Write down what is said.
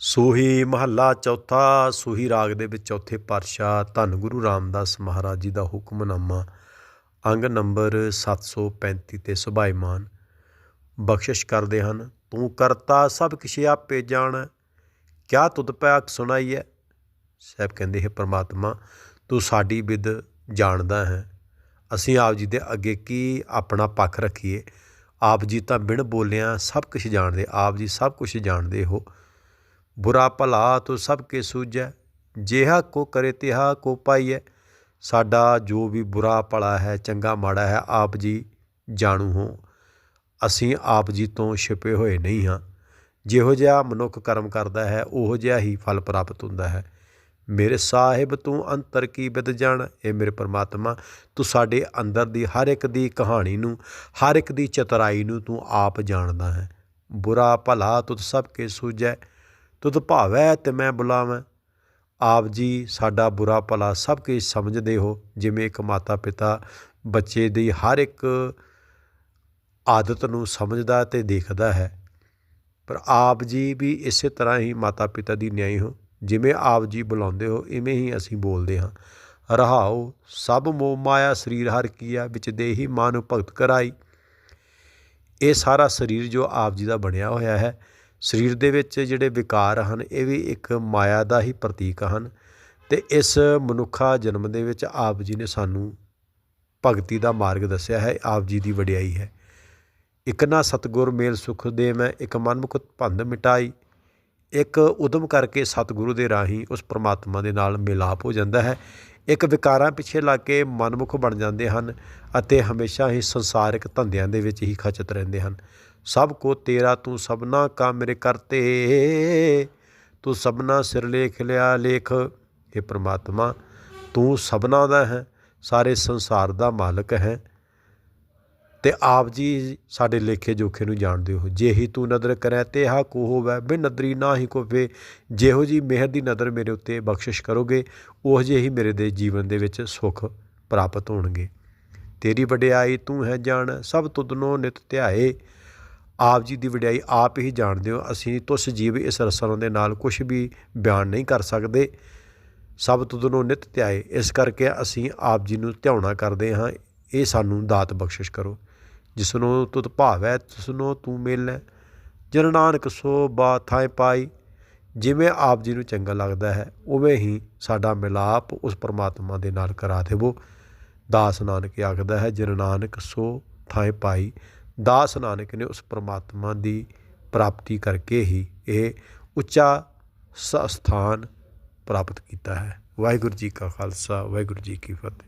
ਸੂਹੀ ਮਹੱਲਾ ਚੌਥਾ, ਸੂਹੀ ਰਾਗ ਦੇ ਵਿੱਚ ਚੌਥੇ ਪਾਤਸ਼ਾਹ ਧੰਨ ਗੁਰੂ ਰਾਮਦਾਸ ਮਹਾਰਾਜ ਜੀ ਦਾ ਹੁਕਮਨਾਮਾ, ਅੰਗ ਨੰਬਰ 735 ਤੇ ਸੁਭਾਈਮਾਨ। ਬਖਸ਼ਿਸ਼ ਕਰਦੇ ਹਨ, ਤੂੰ ਕਰਤਾ ਸਭ ਕਿਛ ਆਪੇ ਜਾਣ, ਕਿਆ ਤੁਧ ਪੈ ਅਕ ਸੁਣਾਈਐ? ਸਾਹਿਬ ਕਹਿੰਦੇ, ਹੈ ਪ੍ਰਮਾਤਮਾ, ਤੂੰ ਸਾਡੀ ਵਿਦ ਜਾਣਦਾ ਹੈ। ਅਸੀਂ ਆਪ ਜੀ ਦੇ ਅੱਗੇ ਕੀ ਆਪਣਾ ਪੱਖ ਰੱਖੀਏ? ਆਪ ਜੀ ਤਾਂ ਬਿਨ ਬੋਲਿਆਂ ਸਭ ਕੁਝ ਜਾਣਦੇ, ਆਪ ਜੀ ਸਭ ਕੁਝ ਜਾਣਦੇ ਹੋ। ਬੁਰਾ ਭਲਾ ਤੋ ਸਭ ਕੇ ਸੂਝੈ, ਜਿਹਾ ਕੋ ਕਰੇ ਤਿਹਾ ਕੋ ਪਾਈਐ। ਸਾਡਾ ਜੋ ਵੀ ਬੁਰਾ ਭਲਾ ਹੈ, ਚੰਗਾ ਮਾੜਾ ਹੈ, ਆਪ ਜੀ ਜਾਣੂ ਹੋ। ਅਸੀਂ ਆਪ ਜੀ ਤੋਂ ਛਿਪੇ ਹੋਏ ਨਹੀਂ ਹਾਂ। ਜਿਹੋ ਜਿਹਾ ਮਨੁੱਖ ਕਰਮ ਕਰਦਾ ਹੈ, ਉਹੋ ਜਿਹਾ ਹੀ ਫਲ ਪ੍ਰਾਪਤ ਹੁੰਦਾ ਹੈ। ਮੇਰੇ ਸਾਹਿਬ ਤੂੰ ਅੰਤਰ ਕੀ ਬਿਦ ਜਾਣ? ਇਹ ਮੇਰੇ ਪਰਮਾਤਮਾ, ਤੂੰ ਸਾਡੇ ਅੰਦਰ ਦੀ ਹਰ ਇੱਕ ਦੀ ਕਹਾਣੀ ਨੂੰ, ਹਰ ਇੱਕ ਦੀ ਚਤਰਾਈ ਨੂੰ ਤੂੰ ਆਪ ਜਾਣਦਾ ਹੈ। ਬੁਰਾ ਭਲਾ ਤੁਧ ਸਭ ਕੇ ਸੂਝੈ ਤੁਧ ਭਾਵੈ ਤੇ ਮੈਂ ਬੁਲਾਵਾਂ। ਆਪ ਜੀ ਸਾਡਾ ਬੁਰਾ ਭਲਾ ਸਭ ਕੁਝ ਸਮਝਦੇ ਹੋ, ਜਿਵੇਂ ਇੱਕ ਮਾਤਾ ਪਿਤਾ ਬੱਚੇ ਦੀ ਹਰ ਇੱਕ ਆਦਤ ਨੂੰ ਸਮਝਦਾ ਤੇ ਦੇਖਦਾ ਹੈ। ਪਰ ਆਪ ਜੀ ਵੀ ਇਸੇ ਤਰ੍ਹਾਂ ਹੀ ਮਾਤਾ ਪਿਤਾ ਦੀ ਨਿਆਈ ਹੋ, ਜਿਵੇਂ ਆਪ ਜੀ ਬੁਲਾਉਂਦੇ ਹੋ, ਇਵੇਂ ਹੀ ਅਸੀਂ ਬੋਲਦੇ ਹਾਂ। ਰਹਾਓ, ਸਭ ਮੋਹ ਮਾਇਆ ਸਰੀਰ ਹਰ ਕੀਆ ਵਿੱਚ ਦੇਹੀ ਮਾਨੁ ਭਗਤ ਕਰਾਈ। ਇਹ ਸਾਰਾ ਸਰੀਰ ਜੋ ਆਪ ਜੀ ਦਾ ਬਣਿਆ ਹੋਇਆ ਹੈ ਸਰੀਰ ਦੇ ਵਿੱਚ ਜਿਹੜੇ ਵਿਕਾਰ ਹਨ, ਇਹ ਵੀ ਇੱਕ ਮਾਇਆ ਦਾ ਹੀ ਪ੍ਰਤੀਕ ਹਨ ਅਤੇ ਇਸ ਮਨੁੱਖਾ ਜਨਮ ਦੇ ਵਿੱਚ ਆਪ ਜੀ ਨੇ ਸਾਨੂੰ ਭਗਤੀ ਦਾ ਮਾਰਗ ਦੱਸਿਆ ਹੈ, ਆਪ ਜੀ ਦੀ ਵਡਿਆਈ ਹੈ। ਇੱਕ ਨਾ ਸਤਗੁਰ ਮੇਲ ਸੁਖ ਦੇ ਮੈਂ, ਇੱਕ ਮਨਮੁਖ ਭੰਦ ਮਿਟਾਈ, ਇੱਕ ਉਦਮ ਕਰਕੇ ਸਤਿਗੁਰੂ ਦੇ ਰਾਹੀਂ ਉਸ ਪ੍ਰਮਾਤਮਾ ਦੇ ਨਾਲ ਮਿਲਾਪ ਹੋ ਜਾਂਦਾ ਹੈ। ਇੱਕ ਵਿਕਾਰਾਂ ਪਿੱਛੇ ਲੱਗ ਕੇ ਮਨਮੁਖ ਬਣ ਜਾਂਦੇ ਹਨ ਅਤੇ ਹਮੇਸ਼ਾ ਹੀ ਸੰਸਾਰਿਕ ਧੰਦਿਆਂ ਦੇ ਵਿੱਚ ਹੀ ਖਚਤ ਰਹਿੰਦੇ ਹਨ। ਸਭ ਕੋ ਤੇਰਾ ਤੂੰ ਸਭਨਾ ਕਾ ਮੇਰੇ ਕਰਤੇ ਤੂੰ। ਸਭਨਾ ਸਿਰ ਲੇਖ ਲਿਆ ਲੇਖ। ਇਹ ਪ੍ਰਮਾਤਮਾ, ਤੂੰ ਸਭਨਾ ਦਾ ਹੈ, ਸਾਰੇ ਸੰਸਾਰ ਦਾ ਮਾਲਕ ਹੈ। ਤੇ ਆਪ ਜੀ ਸਾਡੇ ਲੇਖੇ ਜੋਖੇ ਨੂੰ ਜਾਣਦੇ ਹੋ ਜੇ ਹੀ ਤੂੰ ਨਦਰ ਕਰੈ ਤੇ ਹਾ ਕੋ ਹੋਵੇ। ਬਿਨ ਨਦਰੀ ਨਾ ਹੀ ਕੋਵੇ ਜਿਹੋ ਜੀ ਮਿਹਰ ਦੀ ਨਦਰ ਮੇਰੇ ਉੱਤੇ ਬਖਸ਼ਿਸ਼ ਕਰੋਗੇ, ਉਹ ਜੇ ਹੀ ਮੇਰੇ ਦੇ ਜੀਵਨ ਦੇ ਵਿੱਚ ਸੁੱਖ ਪ੍ਰਾਪਤ ਹੋਣਗੇ। ਤੇਰੀ ਵਡਿਆਈ ਤੂੰ ਹੈ ਜਾਣ, ਸਭ ਤੁਧਨੋਂ ਨਿਤ ਧਿਆਏ। ਆਪ ਜੀ ਦੀ ਵਡਿਆਈ ਆਪ ਹੀ ਜਾਣਦੇ ਹੋ। ਅਸੀਂ ਤੁਸ ਜੀਵ ਇਸ ਰਸਨਾ ਦੇ ਨਾਲ ਕੁਝ ਵੀ ਬਿਆਨ ਨਹੀਂ ਕਰ ਸਕਦੇ। ਸਭ ਤੁਧਨੋਂ ਨਿਤ ਧਿਆਏ। ਇਸ ਕਰਕੇ ਅਸੀਂ ਆਪ ਜੀ ਨੂੰ ਧਿਆਉਣਾ ਕਰਦੇ ਹਾਂ। ਇਹ ਸਾਨੂੰ ਦਾਤ ਬਖਸ਼ਿਸ਼ ਕਰੋ। ਜਿਸ ਨੂੰ ਤੁਧ ਭਾਵੈ ਤਿਸ ਨੂੰ ਤੂੰ ਮਿਲੈ ਜਨ ਨਾਨਕ ਸੋ ਬਾ ਥਾਂ ਪਾਈ। ਜਿਵੇਂ ਆਪ ਜੀ ਨੂੰ ਚੰਗਾ ਲੱਗਦਾ ਹੈ, ਉਵੇਂ ਹੀ ਸਾਡਾ ਮਿਲਾਪ ਉਸ ਪਰਮਾਤਮਾ ਦੇ ਨਾਲ ਕਰਾ ਦੇਵੋ। ਦਾਸ ਨਾਨਕ ਆਖਦਾ ਹੈ, ਜਨ ਨਾਨਕ ਸੋ ਥਾਂ ਪਾਈ। ਦਾਸ ਨਾਨਕ ਨੇ ਉਸ ਪਰਮਾਤਮਾ ਦੀ ਪ੍ਰਾਪਤੀ ਕਰਕੇ ਹੀ ਇਹ ਉੱਚਾ ਸਥਾਨ ਪ੍ਰਾਪਤ ਕੀਤਾ ਹੈ। ਵਾਹਿਗੁਰੂ ਜੀ ਕਾ ਖਾਲਸਾ, ਵਾਹਿਗੁਰੂ ਜੀ ਕੀ ਫਤਿਹ।